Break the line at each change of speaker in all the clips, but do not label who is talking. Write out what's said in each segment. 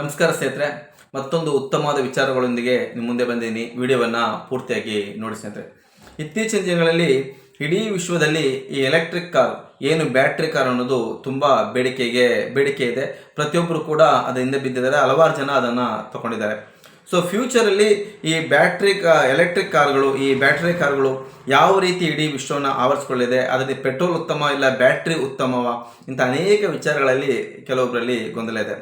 ನಮಸ್ಕಾರ ಸ್ನೇಹಿತರೆ, ಮತ್ತೊಂದು ಉತ್ತಮವಾದ ವಿಚಾರಗಳೊಂದಿಗೆ ನಿಮ್ಮ ಮುಂದೆ ಬಂದಿದ್ದೀನಿ. ವಿಡಿಯೋವನ್ನು ಪೂರ್ತಿಯಾಗಿ ನೋಡಿ ಸ್ನೇಹಿತರೆ. ಇತ್ತೀಚಿನ ದಿನಗಳಲ್ಲಿ ಇಡೀ ವಿಶ್ವದಲ್ಲಿ ಈ ಎಲೆಕ್ಟ್ರಿಕ್ ಕಾರ್ ಏನು ಬ್ಯಾಟ್ರಿ ಕಾರ್ ಅನ್ನೋದು ತುಂಬ ಬೇಡಿಕೆಗೆ, ಬೇಡಿಕೆ ಇದೆ. ಪ್ರತಿಯೊಬ್ಬರು ಕೂಡ ಅದರಿಂದ ಬಿದ್ದಿದ್ದಾರೆ. ಹಲವಾರು ಜನ ಅದನ್ನು ತಗೊಂಡಿದ್ದಾರೆ. ಸೊ ಫ್ಯೂಚರಲ್ಲಿ ಈ ಬ್ಯಾಟ್ರಿ ಎಲೆಕ್ಟ್ರಿಕ್ ಕಾರ್ಗಳು ಈ ಬ್ಯಾಟ್ರಿ ಕಾರ್ಗಳು ಯಾವ ರೀತಿ ಇಡೀ ವಿಶ್ವವನ್ನು ಆವರಿಸ್ಕೊಳ್ಳಿದೆ, ಅದರಲ್ಲಿ ಪೆಟ್ರೋಲ್ ಉತ್ತಮ ಇಲ್ಲ ಬ್ಯಾಟ್ರಿ ಉತ್ತಮವ, ಇಂಥ ಅನೇಕ ವಿಚಾರಗಳಲ್ಲಿ ಕೆಲವೊಬ್ಬರಲ್ಲಿ ಗೊಂದಲ ಇದೆ.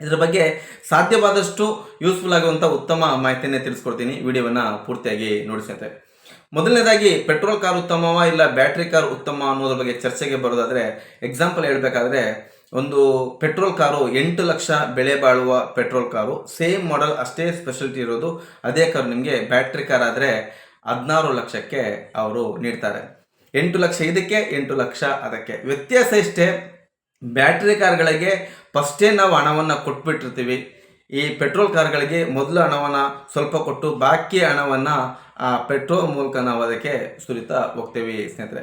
ಇದರ ಬಗ್ಗೆ ಸಾಧ್ಯವಾದಷ್ಟು ಯೂಸ್ಫುಲ್ ಆಗುವಂಥ ಉತ್ತಮ ಮಾಹಿತಿಯನ್ನೇ ತಿಳಿಸ್ಕೊಡ್ತೀನಿ. ವಿಡಿಯೋವನ್ನು ಪೂರ್ತಿಯಾಗಿ ನೋಡಿಸುತ್ತೆ ಮೊದಲನೇದಾಗಿ ಪೆಟ್ರೋಲ್ ಕಾರ್ ಉತ್ತಮವ ಇಲ್ಲ ಬ್ಯಾಟ್ರಿ ಕಾರ್ ಉತ್ತಮ ಅನ್ನೋದ್ರ ಬಗ್ಗೆ ಚರ್ಚೆಗೆ ಬರೋದಾದರೆ ಎಕ್ಸಾಂಪಲ್ ಹೇಳಬೇಕಾದ್ರೆ, ಒಂದು ಪೆಟ್ರೋಲ್ ಕಾರು ಎಂಟು ಲಕ್ಷ ಬೆಲೆ ಬಾಳುವ ಪೆಟ್ರೋಲ್ ಕಾರು ಸೇಮ್ ಮಾಡೆಲ್ ಅಷ್ಟೇ ಸ್ಪೆಷಾಲಿಟಿ ಇರೋದು. ಅದೇ ಕಾರು ನಿಮಗೆ ಬ್ಯಾಟ್ರಿ ಕಾರ್ ಆದರೆ ಹದಿನಾರು ಲಕ್ಷಕ್ಕೆ ಅವರು ನೀಡ್ತಾರೆ. ಎಂಟು ಲಕ್ಷ ಇದಕ್ಕೆ, ಎಂಟು ಲಕ್ಷ ಅದಕ್ಕೆ. ವ್ಯತ್ಯಾಸ ಇಷ್ಟೇ ಬ್ಯಾಟ್ರಿ ಕಾರ್ಗಳಿಗೆ ಫಸ್ಟೇ ನಾವು ಹಣವನ್ನು ಕೊಟ್ಬಿಟ್ಟಿರ್ತೀವಿ. ಈ ಪೆಟ್ರೋಲ್ ಕಾರ್ಗಳಿಗೆ ಮೊದಲು ಹಣವನ್ನು ಸ್ವಲ್ಪ ಕೊಟ್ಟು ಬಾಕಿ ಹಣವನ್ನು ಆ ಪೆಟ್ರೋಲ್ ಮೂಲಕ ನಾವು ಅದಕ್ಕೆ ಸುರಿತಾ ಹೋಗ್ತೇವೆ ಸ್ನೇಹಿತರೆ.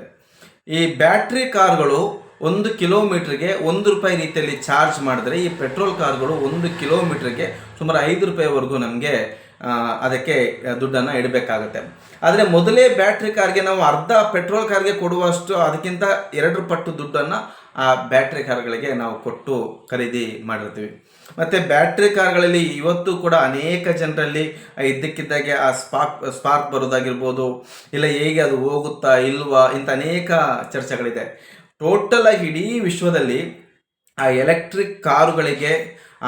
ಈ ಬ್ಯಾಟ್ರಿ ಕಾರ್ಗಳು ಒಂದು ಕಿಲೋಮೀಟ್ರಿಗೆ ಒಂದು ರೂಪಾಯಿ ರೀತಿಯಲ್ಲಿ ಚಾರ್ಜ್ ಮಾಡಿದ್ರೆ ಈ ಪೆಟ್ರೋಲ್ ಕಾರ್ಗಳು ಒಂದು ಕಿಲೋಮೀಟ್ರಿಗೆ ಸುಮಾರು ಐದು ರೂಪಾಯಿವರೆಗೂ ನಮಗೆ ಅದಕ್ಕೆ ದುಡ್ಡನ್ನು ಇಡಬೇಕಾಗುತ್ತೆ. ಆದರೆ ಮೊದಲೇ ಬ್ಯಾಟ್ರಿ ಕಾರ್ಗೆ ನಾವು ಅರ್ಧ ಪೆಟ್ರೋಲ್ ಕಾರ್ಗೆ ಕೊಡುವಷ್ಟು ಅದಕ್ಕಿಂತ ಎರಡು ಪಟ್ಟು ದುಡ್ಡನ್ನು ಆ ಬ್ಯಾಟ್ರಿ ಕಾರ್ಗಳಿಗೆ ನಾವು ಕೊಟ್ಟು ಖರೀದಿ ಮಾಡಿರ್ತೀವಿ. ಮತ್ತು ಬ್ಯಾಟ್ರಿ ಕಾರ್ಗಳಲ್ಲಿ ಇವತ್ತು ಕೂಡ ಅನೇಕ ಜನರಲ್ಲಿ ಇದ್ದಕ್ಕಿದ್ದಾಗೆ ಆ ಸ್ಪಾರ್ಕ್ ಸ್ಪಾರ್ಕ್ ಬರೋದಾಗಿರ್ಬೋದು, ಇಲ್ಲ ಹೇಗೆ ಅದು ಹೋಗುತ್ತಾ ಇಲ್ವಾ ಇಂಥ ಅನೇಕ ಚರ್ಚೆಗಳಿದೆ. ಟೋಟಲ್ ಆಗಿ ಇಡೀ ವಿಶ್ವದಲ್ಲಿ ಆ ಎಲೆಕ್ಟ್ರಿಕ್ ಕಾರುಗಳಿಗೆ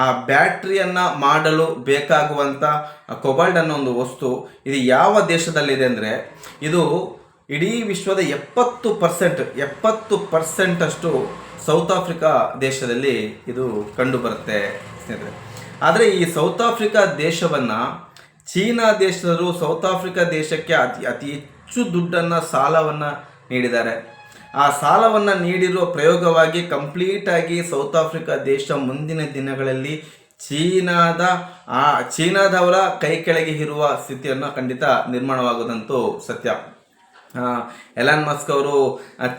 ಆ ಬ್ಯಾಟ್ರಿಯನ್ನು ಮಾಡಲು ಬೇಕಾಗುವಂಥ ಕೊಬಾಲ್ಡ್ ಅನ್ನೋ ಒಂದು ವಸ್ತು ಇದು ಯಾವ ದೇಶದಲ್ಲಿದೆ ಅಂದರೆ, ಇದು ಇಡೀ ವಿಶ್ವದ ಎಪ್ಪತ್ತು ಪರ್ಸೆಂಟ್, ಎಪ್ಪತ್ತು ಪರ್ಸೆಂಟಷ್ಟು ಸೌತ್ ಆಫ್ರಿಕಾ ದೇಶದಲ್ಲಿ ಇದು ಕಂಡು ಬರುತ್ತೆ, ಸ್ನೇಹಿತರೆ. ಆದರೆ ಈ ಸೌತ್ ಆಫ್ರಿಕಾ ದೇಶವನ್ನು ಚೀನಾ ದೇಶದವರು ಸೌತ್ ಆಫ್ರಿಕಾ ದೇಶಕ್ಕೆ ಅತಿ ಅತಿ ಹೆಚ್ಚು ದುಡ್ಡನ್ನು, ಸಾಲವನ್ನು ನೀಡಿದ್ದಾರೆ. ಆ ಸಾಲವನ್ನು ನೀಡಿರುವ ಪ್ರಯೋಗವಾಗಿ ಕಂಪ್ಲೀಟಾಗಿ ಸೌತ್ ಆಫ್ರಿಕಾ ದೇಶ ಮುಂದಿನ ದಿನಗಳಲ್ಲಿ ಚೀನಾದ, ಆ, ಚೀನಾದವರ ಕೈ ಕೆಳಗೆ ಇರುವ ಸ್ಥಿತಿಯನ್ನು ಖಂಡಿತ ನಿರ್ಮಾಣವಾಗುವುದಂತೂ ಸತ್ಯ. ಎಲಾನ್ ಮಸ್ಕ್ ಅವರು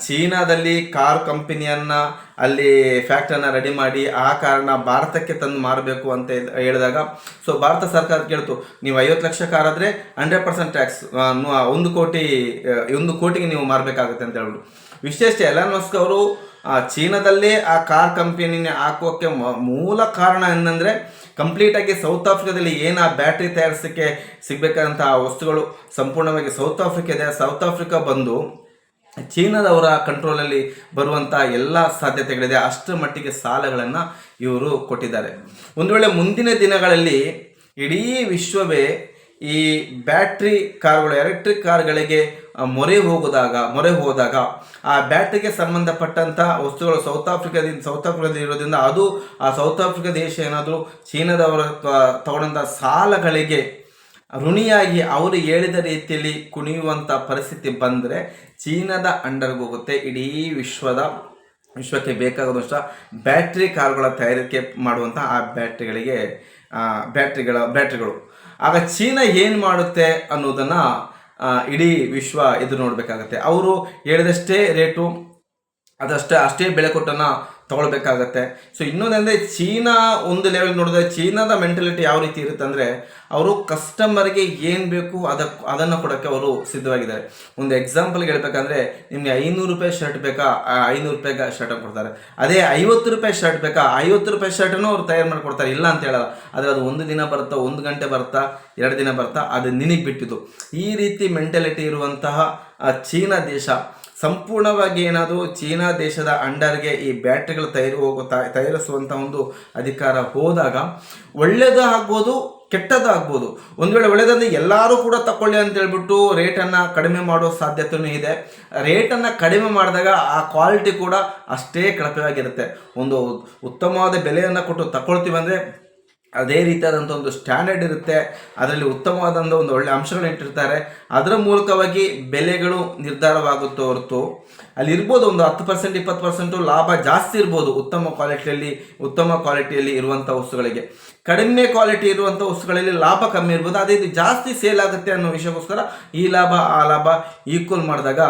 ಚೀನಾದಲ್ಲಿ ಕಾರ್ ಕಂಪನಿಯನ್ನ ಅಲ್ಲಿ ಫ್ಯಾಕ್ಟ್ರಿಯನ್ನು ರೆಡಿ ಮಾಡಿ ಆ ಕಾರಣ ಭಾರತಕ್ಕೆ ತಂದು ಮಾರಬೇಕು ಅಂತ ಹೇಳಿದಾಗ ಸೊ ಭಾರತ ಸರ್ಕಾರ ಕೇಳ್ತು, ನೀವು ಐವತ್ತು ಲಕ್ಷ ಕಾರ್ ಆದರೆ ಹಂಡ್ರೆಡ್ ಪರ್ಸೆಂಟ್ ಟ್ಯಾಕ್ಸ್ ಒಂದು ಕೋಟಿ ಒಂದು ಕೋಟಿಗೆ ನೀವು ಮಾರಬೇಕಾಗುತ್ತೆ ಅಂತ ಹೇಳ್ಬಿಟ್ಟು. ವಿಶೇಷ ಎಲಾನ್ ಮಸ್ಕ್ ಅವರು ಚೀನಾದಲ್ಲೇ ಆ ಕಾರ್ ಕಂಪನಿನ ಹಾಕೋಕ್ಕೆ ಮೂಲ ಕಾರಣ ಏನಂದರೆ ಕಂಪ್ಲೀಟಾಗಿ ಸೌತ್ ಆಫ್ರಿಕಾದಲ್ಲಿ ಏನು ಆ ಬ್ಯಾಟ್ರಿ ತಯಾರಿಸೋಕ್ಕೆ ಸಿಗಬೇಕಾದಂಥ ವಸ್ತುಗಳು ಸಂಪೂರ್ಣವಾಗಿ ಸೌತ್ ಆಫ್ರಿಕಾ ಇದೆ. ಸೌತ್ ಆಫ್ರಿಕಾ ಬಂದು ಚೀನಾದವರ ಕಂಟ್ರೋಲಲ್ಲಿ ಬರುವಂಥ ಎಲ್ಲ ಸಾಧ್ಯತೆಗಳಿದೆ. ಅಷ್ಟರ ಮಟ್ಟಿಗೆ ಸಾಲಗಳನ್ನು ಇವರು ಕೊಟ್ಟಿದ್ದಾರೆ. ಒಂದು ವೇಳೆ ಮುಂದಿನ ದಿನಗಳಲ್ಲಿ ಇಡೀ ವಿಶ್ವವೇ ಈ ಬ್ಯಾಟ್ರಿ ಕಾರ್ಗಳು ಎಲೆಕ್ಟ್ರಿಕ್ ಕಾರ್ಗಳಿಗೆ ಮೊರೆ ಹೋಗೋದಾಗ ಮೊರೆ ಹೋದಾಗ ಆ ಬ್ಯಾಟ್ರಿಗೆ ಸಂಬಂಧಪಟ್ಟಂತಹ ವಸ್ತುಗಳು ಸೌತ್ ಆಫ್ರಿಕಾದಿಂದ, ಸೌತ್ ಆಫ್ರಿಕಾದಲ್ಲಿ ಇರೋದ್ರಿಂದ ಅದು ಆ ಸೌತ್ ಆಫ್ರಿಕಾ ದೇಶ ಏನಾದರೂ ಚೀನಾದವರ ತಗೊಂಡಂಥ ಸಾಲಗಳಿಗೆ ಋಣಿಯಾಗಿ ಅವರು ಹೇಳಿದ ರೀತಿಯಲ್ಲಿ ಕುಣಿಯುವಂಥ ಪರಿಸ್ಥಿತಿ ಬಂದರೆ ಚೀನಾದ ಅಂಡರ್ಗೆ ಹೋಗುತ್ತೆ. ಇಡೀ ವಿಶ್ವದ, ವಿಶ್ವಕ್ಕೆ ಬೇಕಾಗುವಷ್ಟು ಬ್ಯಾಟ್ರಿ ಕಾರುಗಳ ತಯಾರಿಕೆ ಮಾಡುವಂಥ ಆ ಬ್ಯಾಟ್ರಿಗಳಿಗೆ ಬ್ಯಾಟ್ರಿಗಳ, ಬ್ಯಾಟ್ರಿಗಳು. ಆಗ ಚೀನಾ ಏನು ಮಾಡುತ್ತೆ ಅನ್ನೋದನ್ನು ಇಡೀ ವಿಶ್ವ ಇದು ನೋಡಬೇಕಾಗತ್ತೆ. ಅವರು ಹೇಳಿದಷ್ಟೇ ರೇಟು, ಅದಷ್ಟೇ, ಅಷ್ಟೇ ಬೆಲೆ ಕೊಟ್ಟನ್ನು ತಗೊಳ್ಬೇಕಾಗತ್ತೆ. ಸೊ ಇನ್ನೊಂದಂದರೆ ಚೀನಾ ಒಂದು ಲೆವೆಲ್ ನೋಡಿದ್ರೆ ಚೀನಾದ ಮೆಂಟಾಲಿಟಿ ಯಾವ ರೀತಿ ಇರುತ್ತೆ ಅಂದರೆ ಅವರು ಕಸ್ಟಮರ್ಗೆ ಏನು ಬೇಕು ಅದಕ್ಕೆ ಅದನ್ನು ಕೊಡೋಕ್ಕೆ ಅವರು ಸಿದ್ಧವಾಗಿದ್ದಾರೆ. ಒಂದು ಎಕ್ಸಾಂಪಲ್ಗೆ ಹೇಳ್ಬೇಕಂದ್ರೆ, ನಿಮಗೆ ಐನೂರು ರೂಪಾಯಿ ಶರ್ಟ್ ಬೇಕಾ? ಐನೂರು ರೂಪಾಯಿಗೆ ಶರ್ಟ್ ಕೊಡ್ತಾರೆ. ಅದೇ ಐವತ್ತು ರೂಪಾಯಿ ಶರ್ಟ್ ಬೇಕಾ? ಐವತ್ತು ರೂಪಾಯಿ ಶರ್ಟನ್ನು ಅವ್ರು ತಯಾರು ಮಾಡಿ ಕೊಡ್ತಾರೆ. ಇಲ್ಲ ಅಂತ ಹೇಳಲ್ಲ. ಆದರೆ ಅದು ಒಂದು ದಿನ ಬರುತ್ತಾ ಒಂದು ಗಂಟೆ ಬರ್ತಾ, ಎರಡು ದಿನ ಬರ್ತಾ, ಅದು ನಿನಗೆ ಬಿಟ್ಟಿದ್ದು. ಈ ರೀತಿ ಮೆಂಟಾಲಿಟಿ ಇರುವಂತಹ ಚೀನಾ ದೇಶ, ಸಂಪೂರ್ಣವಾಗಿ ಏನಾದರೂ ಚೀನಾ ದೇಶದ ಅಂಡರ್ಗೆ ಈ ಬ್ಯಾಟ್ರಿಗಳು ತಯಾರು ಹೋಗೋ ತಯಾರಿಸುವಂಥ ಒಂದು ಅಧಿಕಾರ ಹೋದಾಗ ಒಳ್ಳೆಯದು ಆಗ್ಬೋದು ಕೆಟ್ಟದ್ದು ಆಗ್ಬೋದು ಒಂದು ವೇಳೆ ಒಳ್ಳೆಯದಂದ್ರೆ ಎಲ್ಲರೂ ಕೂಡ ತಗೊಳ್ಳಿ ಅಂತ ಹೇಳ್ಬಿಟ್ಟು ರೇಟನ್ನು ಕಡಿಮೆ ಮಾಡೋ ಸಾಧ್ಯತೆಯೂ ಇದೆ. ರೇಟನ್ನು ಕಡಿಮೆ ಮಾಡಿದಾಗ ಆ ಕ್ವಾಲಿಟಿ ಕೂಡ ಅಷ್ಟೇ ಕಳಪೆಯಾಗಿರುತ್ತೆ. ಒಂದು ಉತ್ತಮವಾದ ಬೆಲೆಯನ್ನು ಕೊಟ್ಟು ತಗೊಳ್ತೀವಿ ಅಂದರೆ ಅದೇ ರೀತಿಯಾದಂಥ ಒಂದು ಸ್ಟ್ಯಾಂಡರ್ಡ್ ಇರುತ್ತೆ. ಅದರಲ್ಲಿ ಉತ್ತಮವಾದಂಥ ಒಂದು ಒಳ್ಳೆ ಅಂಶಗಳು ಇಟ್ಟಿರ್ತಾರೆ. ಅದರ ಮೂಲಕವಾಗಿ ಬೆಲೆಗಳು ನಿರ್ಧಾರವಾಗುತ್ತೆ ಹೊರತು. ಅಲ್ಲಿ ಇರ್ಬೋದು ಒಂದು ಹತ್ತು ಪರ್ಸೆಂಟ್ ಇಪ್ಪತ್ತು ಪರ್ಸೆಂಟು ಲಾಭ ಜಾಸ್ತಿ ಇರ್ಬೋದು ಉತ್ತಮ ಕ್ವಾಲಿಟಿಯಲ್ಲಿ ಉತ್ತಮ ಕ್ವಾಲಿಟಿಯಲ್ಲಿ ಇರುವಂಥ ವಸ್ತುಗಳಿಗೆ. ಕಡಿಮೆ ಕ್ವಾಲಿಟಿ ಇರುವಂಥ ವಸ್ತುಗಳಲ್ಲಿ ಲಾಭ ಕಮ್ಮಿ ಇರ್ಬೋದು, ಅದೇ ಇದು ಜಾಸ್ತಿ ಸೇಲ್ ಆಗುತ್ತೆ ಅನ್ನೋ ವಿಷಯಕ್ಕೋಸ್ಕರ ಈ ಲಾಭ, ಆ ಲಾಭ ಈಕ್ವಲ್ ಮಾಡಿದಾಗ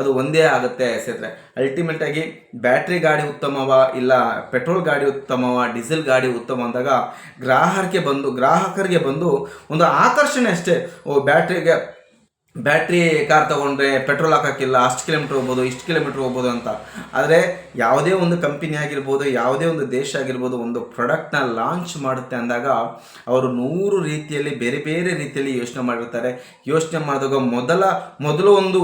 ಅದು ಒಂದೇ ಆಗುತ್ತೆ ಸೇತ್ರೆ ಅಲ್ಟಿಮೇಟ್ ಆಗಿ ಬ್ಯಾಟ್ರಿ ಗಾಡಿ ಉತ್ತಮವ ಇಲ್ಲ ಪೆಟ್ರೋಲ್ ಗಾಡಿ ಉತ್ತಮವ ಡೀಸೆಲ್ ಗಾಡಿ ಉತ್ತಮ ಅಂದಾಗ ಗ್ರಾಹಕರಿಗೆ ಬಂದು ಗ್ರಾಹಕರಿಗೆ ಬಂದು ಒಂದು ಆಕರ್ಷಣೆ ಅಷ್ಟೇ. ಓ ಬ್ಯಾಟ್ರಿಗೆ ಬ್ಯಾಟ್ರಿ ಕಾರ್ ತಗೊಂಡ್ರೆ ಪೆಟ್ರೋಲ್ ಹಾಕೋಕ್ಕಿಲ್ಲ, ಅಷ್ಟು ಕಿಲೋಮೀಟ್ರ್ ಹೋಗ್ಬೋದು, ಇಷ್ಟು ಕಿಲೋಮೀಟ್ರ್ ಹೋಗ್ಬೋದು ಅಂತ. ಆದರೆ ಯಾವುದೇ ಒಂದು ಕಂಪನಿ ಆಗಿರ್ಬೋದು, ಯಾವುದೇ ಒಂದು ದೇಶ ಆಗಿರ್ಬೋದು, ಒಂದು ಪ್ರಾಡಕ್ಟ್ನ ಲಾಂಚ್ ಮಾಡುತ್ತೆ ಅಂದಾಗ ಅವರು ನೂರು ರೀತಿಯಲ್ಲಿ, ಬೇರೆ ಬೇರೆ ರೀತಿಯಲ್ಲಿ ಯೋಚನೆ ಮಾಡಿರ್ತಾರೆ. ಯೋಚನೆ ಮಾಡಿದಾಗ ಮೊದಲ, ಮೊದಲು ಒಂದು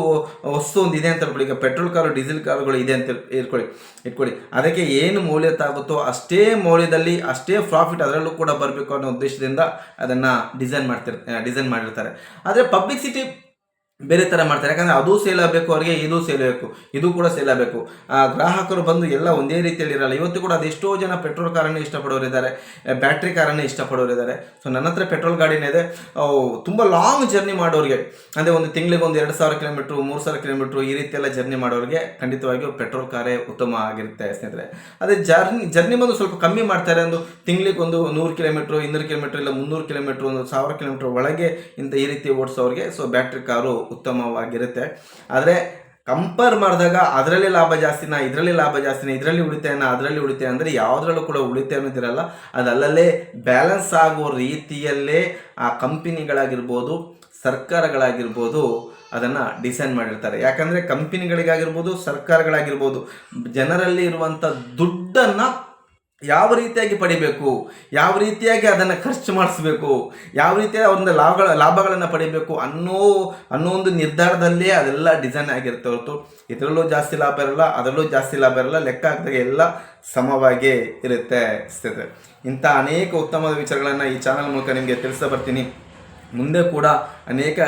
ವಸ್ತು ಒಂದು ಇದೆ ಅಂತ ಹೇಳ್ಕೊಳ್ಳಿ ಈಗ ಪೆಟ್ರೋಲ್ ಕಾರು, ಡೀಸೆಲ್ ಕಾರುಗಳು ಇದೆ ಅಂತ ಇಟ್ಕೊಳ್ಳಿ ಇಟ್ಕೊಳ್ಳಿ ಅದಕ್ಕೆ ಏನು ಮೌಲ್ಯ ತಾಗುತ್ತೋ ಅಷ್ಟೇ ಮೌಲ್ಯದಲ್ಲಿ, ಅಷ್ಟೇ ಪ್ರಾಫಿಟ್ ಅದರಲ್ಲೂ ಕೂಡ ಬರಬೇಕು ಅನ್ನೋ ಉದ್ದೇಶದಿಂದ ಅದನ್ನು ಡಿಸೈನ್ ಮಾಡ್ತಿರ್ ಡಿಸೈನ್ ಮಾಡಿರ್ತಾರೆ. ಆದರೆ ಪಬ್ಲಿಸಿಟಿ ಬೇರೆ ಥರ ಮಾಡ್ತಾರೆ. ಯಾಕಂದರೆ ಅದು ಸೇಲ್ ಆಗಬೇಕು, ಅವರಿಗೆ ಇದು ಸೇಲ್ ಆಗಬೇಕು, ಇದು ಕೂಡ ಸೇಲ್ ಆಗಬೇಕು. ಆ, ಗ್ರಾಹಕರು ಬಂದು ಎಲ್ಲ ಒಂದೇ ರೀತಿಯಲ್ಲಿ ಇರಲ್ಲ. ಇವತ್ತು ಕೂಡ ಅದೆಷ್ಟೋ ಜನ ಪೆಟ್ರೋಲ್ ಕಾರನ್ನೇ ಇಷ್ಟಪಡೋರಿದ್ದಾರೆ ಬ್ಯಾಟ್ರಿ ಕಾರನ್ನೇ ಇಷ್ಟಪಡೋರಿದ್ದಾರೆ ಸೊ ನನ್ನ ಹತ್ರ ಪೆಟ್ರೋಲ್ ಗಾಡಿನೇ ಇದೆ. ತುಂಬ ಲಾಂಗ್ ಜರ್ನಿ ಮಾಡೋರಿಗೆ. ಅಂದರೆ ಒಂದು ತಿಂಗಳಿಗೆ ಒಂದು ಎರಡು ಸಾವಿರ ಕಿಲೋಮೀಟ್ರು ಮೂರು ಸಾವಿರ ಕಿಲೋಮೀಟ್ರು ಈ ರೀತಿ ಎಲ್ಲ ಜರ್ನಿ ಮಾಡೋರಿಗೆ ಖಂಡಿತವಾಗಿಯೂ ಪೆಟ್ರೋಲ್ ಕಾರೇ ಉತ್ತಮ ಆಗಿರುತ್ತೆ ಸ್ನೇಹಿತರೆ. ಅದೇ ಜರ್ನಿ ಜರ್ನಿ ಬಂದು ಸ್ವಲ್ಪ ಕಮ್ಮಿ ಮಾಡ್ತಾರೆ ಒಂದು ತಿಂಗಳಿಗೆ ಒಂದು ನೂರು ಕಿಲೋಮೀಟ್ರು ಇನ್ನೂರು ಕಿಲೋಮೀಟ್ರ್ ಇಲ್ಲ ಮುನ್ನೂರು ಕಿಲೋಮೀಟ್ರ್ ಒಂದು ಸಾವಿರ ಕಿಲೋಮೀಟ್ರ್ ಒಳಗೆ ಇಂಥ ಈ ರೀತಿ ಓಡಿಸೋರಿಗೆ. ಸೊ ಬ್ಯಾಟ್ರಿ ಕಾರು ಉತ್ತಮವಾಗಿರುತ್ತೆ. ಆದರೆ ಕಂಪೇರ್ ಮಾಡಿದಾಗ ಅದರಲ್ಲಿ ಲಾಭ ಜಾಸ್ತಿನ, ಇದರಲ್ಲಿ ಲಾಭ ಜಾಸ್ತಿನ, ಇದರಲ್ಲಿ ಉಳಿತಾಯನ ಅದರಲ್ಲಿ ಉಳಿತಾಯ ಅಂದರೆ ಯಾವುದ್ರಲ್ಲೂ ಕೂಡ ಉಳಿತಾಯ ಅನ್ನೋದಿರಲ್ಲ. ಅದು ಅಲ್ಲಲ್ಲೇ ಬ್ಯಾಲೆನ್ಸ್ ಆಗುವ ರೀತಿಯಲ್ಲೇ ಆ ಕಂಪನಿಗಳಾಗಿರ್ಬೋದು ಸರ್ಕಾರಗಳಾಗಿರ್ಬೋದು ಅದನ್ನು ಡಿಸೈನ್ ಮಾಡಿರ್ತಾರೆ. ಯಾಕಂದರೆ ಕಂಪನಿಗಳಿಗಾಗಿರ್ಬೋದು ಸರ್ಕಾರಗಳಾಗಿರ್ಬೋದು, ಜನರಲ್ಲಿ ಇರುವಂಥ ದುಡ್ಡನ್ನು ಯಾವ ರೀತಿಯಾಗಿ ಪಡಿಬೇಕು? ಯಾವ ರೀತಿಯಾಗಿ ಅದನ್ನು ಖರ್ಚು ಮಾಡಿಸ್ಬೇಕು? ಯಾವ ರೀತಿಯ ಅವ್ರಿಂದ ಲಾಭಗಳ, ಲಾಭಗಳನ್ನು ಪಡಿಬೇಕು ಅನ್ನೋ ಅನ್ನೋ ಒಂದು ನಿರ್ಧಾರದಲ್ಲೇ ಅದೆಲ್ಲ ಡಿಸೈನ್ ಆಗಿರುತ್ತೆ ಹೊರತು. ಇದರಲ್ಲೂ ಜಾಸ್ತಿ ಲಾಭ ಇರಲ್ಲ, ಅದರಲ್ಲೂ ಜಾಸ್ತಿ ಲಾಭ ಇರಲ್ಲ, ಲೆಕ್ಕ ಹಾಕಿದಾಗ ಎಲ್ಲ ಸಮವಾಗಿ ಇರುತ್ತೆ ಸ್ಥಿತಿ ಇಂಥ ಅನೇಕ ಉತ್ತಮವಾದ ವಿಚಾರಗಳನ್ನು ಈ ಚಾನಲ್ ಮೂಲಕ ನಿಮಗೆ ತಿಳಿಸ್ತಾ ಬರ್ತೀನಿ. ಮುಂದೆ ಕೂಡ ಅನೇಕ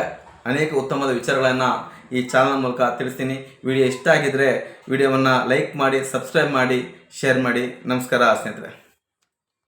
ಅನೇಕ ಉತ್ತಮವಾದ ವಿಚಾರಗಳನ್ನು ಈ ಚಾನಲ್ ಮೂಲಕ ತಿಳಿಸ್ತೀನಿ. ವಿಡಿಯೋ ಇಷ್ಟ ಆಗಿದ್ರೆ ವಿಡಿಯೋವನ್ನು ಲೈಕ್ ಮಾಡಿ, ಸಬ್ಸ್ಕ್ರೈಬ್ ಮಾಡಿ, ಶೇರ್ ಮಾಡಿ. ನಮಸ್ಕಾರ ಸ್ನೇಹಿತರೆ.